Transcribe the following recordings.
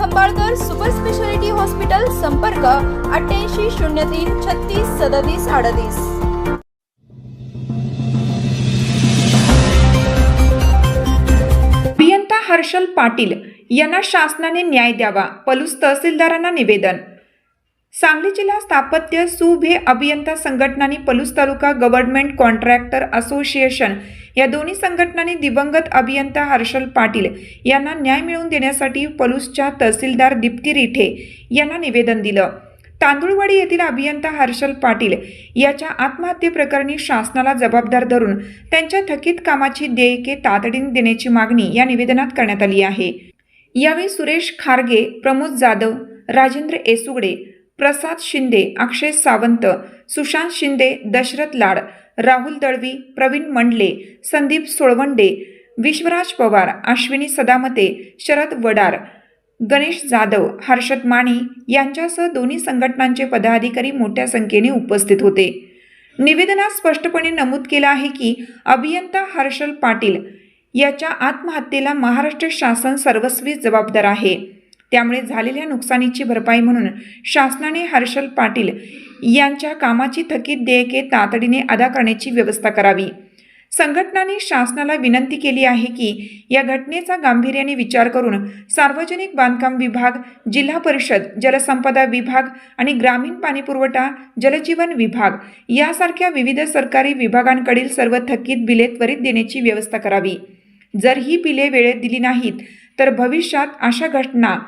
Khambalkar super speciality hospital संपर्क अठ्ठ्याऐंशी शून्य तीन छत्तीस सदतीस अडतीस. हर्षल पाटील यांना शासनाने न्याय द्यावा पलूस तहसीलदारांना निवेदन. सांगली जिल्हा स्थापत्य सुभे अभियंता संघटनांनी Palus taluka government contractor association या दोन्ही संघटनांनी दिवंगत अभियंता हर्षल पाटील यांना न्याय मिळवून देण्यासाठी पलूसच्या तहसीलदार दीप्ती रिठे यांना निवेदन दिलं. तांदुळवाडी येथील अभियंता हर्षल पाटील याच्या आत्महत्येप्रकरणी शासनाला जबाबदार धरून त्यांच्या थकीत कामाची देयके तातडीने देण्याची मागणी या निवेदनात करण्यात आली आहे. यावेळी सुरेश खारगे प्रमोद जाधव राजेंद्र एसुगडे प्रसाद शिंदे अक्षय सावंत सुशांत शिंदे दशरथ लाड राहुल दळवी प्रवीण मंडले संदीप सोळवंडे विश्वराज पवार अश्विनी सदामते शरद वडार गणेश जाधव हर्षद माणी यांच्यासह दोन्ही संघटनांचे पदाधिकारी मोठ्या संख्येने उपस्थित होते. निवेदनात स्पष्टपणे नमूद केलं आहे की अभियंता हर्षल पाटील याच्या आत्महत्येला महाराष्ट्र शासन सर्वस्वी जबाबदार आहे. त्यामुळे झालेल्या नुकसानीची भरपाई म्हणून शासनाने हर्षल पाटील यांच्या कामाची थकीत देयके तातडीने अदा करण्याची व्यवस्था करावी. संघटनाने शासनाला विनंती केली आहे की या घटनेचा गांभीर्याने विचार करून सार्वजनिक बांधकाम विभाग जिल्हा परिषद जलसंपदा विभाग आणि ग्रामीण पाणीपुरवठा जलजीवन विभाग यासारख्या विविध सरकारी विभागांकडील सर्व थकीत बिले त्वरित देण्याची व्यवस्था करावी. जर ही बिले वेळेत दिली नाहीत तर भविष्यात अशा घटना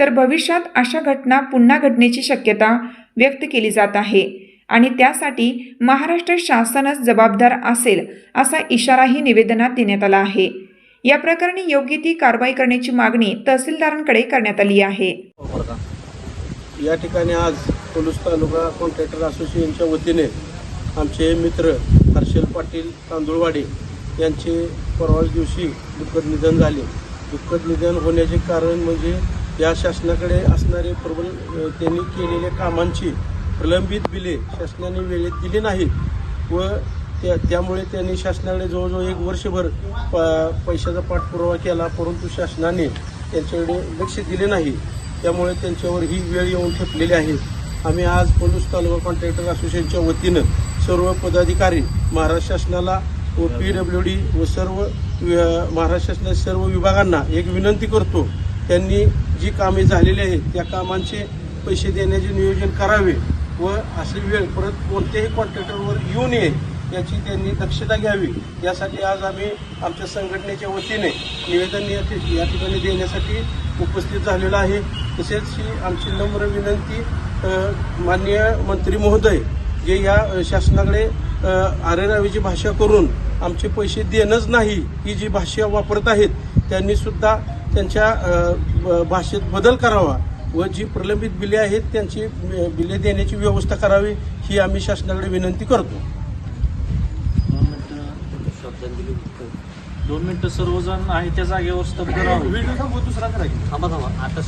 तर भविष्यात अशा घटना पुन्हा घडण्याची शक्यता व्यक्त केली जात आहे. आणि त्यासाठी महाराष्ट्र शासनच जबाबदार असेल असा इशाराही निवेदनात देण्यात आला आहे. या प्रकरणी योग्य ती कारवाई करण्याची मागणी तहसीलदारांकडे करण्यात आली आहे. या ठिकाणी आज पोलीस तालुका कॉन्ट्रॅक्टर असोसिएशनच्या वतीने आमचे मित्र हर्षल पाटील तांदुळवाडे यांचे परवाच दिवशी दुःखद निधन झाले. दुःखद निधन होण्याचे कारण म्हणजे या शासनाकडे असणारे प्रबल त्यांनी केलेल्या कामांची प्रलंबित बिले शासनाने वेळेत दिली नाहीत व त्या त्यामुळे त्यांनी शासनाकडे जवळजवळ एक वर्षभर प पैशाचा पाठपुरावा केला परंतु शासनाने त्यांच्याकडे लक्ष दिले नाही. त्यामुळे त्यांच्यावर ही वेळ येऊन ठेपलेली आहे. आम्ही आज पोलीस तालुका कॉन्ट्रॅक्टर असोसिएशनच्या वतीनं सर्व पदाधिकारी महाराष्ट्र शासनाला व पी डब्ल्यू डी व सर्व महाराष्ट्र शासनाच्या सर्व विभागांना एक विनंती करतो. त्यांनी जी कामे झालेली आहेत त्या कामांचे पैसे देण्याचे नियोजन करावे व अशी वेळ परत कोणत्याही कॉन्ट्रॅक्टरवर येऊ नये याची त्यांनी दक्षता घ्यावी. यासाठी आज आम्ही आमच्या संघटनेच्या वतीने निवेदन या या ठिकाणी देण्यासाठी उपस्थित झालेलो आहे. तसेच ही आमची नम्र विनंती माननीय मंत्री महोदय जे या शासनाकडे आरेरावीची भाषा करून आमचे पैसे देणंच नाही ही जी भाषा वापरत आहेत त्यांनीसुद्धा त्यांच्या भाषेत बदल करावा व जी प्रलंबित बिले आहेत त्यांची बिले देण्याची व्यवस्था करावी ही आम्ही शासनाकडे विनंती करतो. दोन मिनिटं श्रद्धांजली दोन मिनिटं सर्वजण आहे त्या जागेवर स्तब्ध राहून दुसरा थांबा थांबा. आता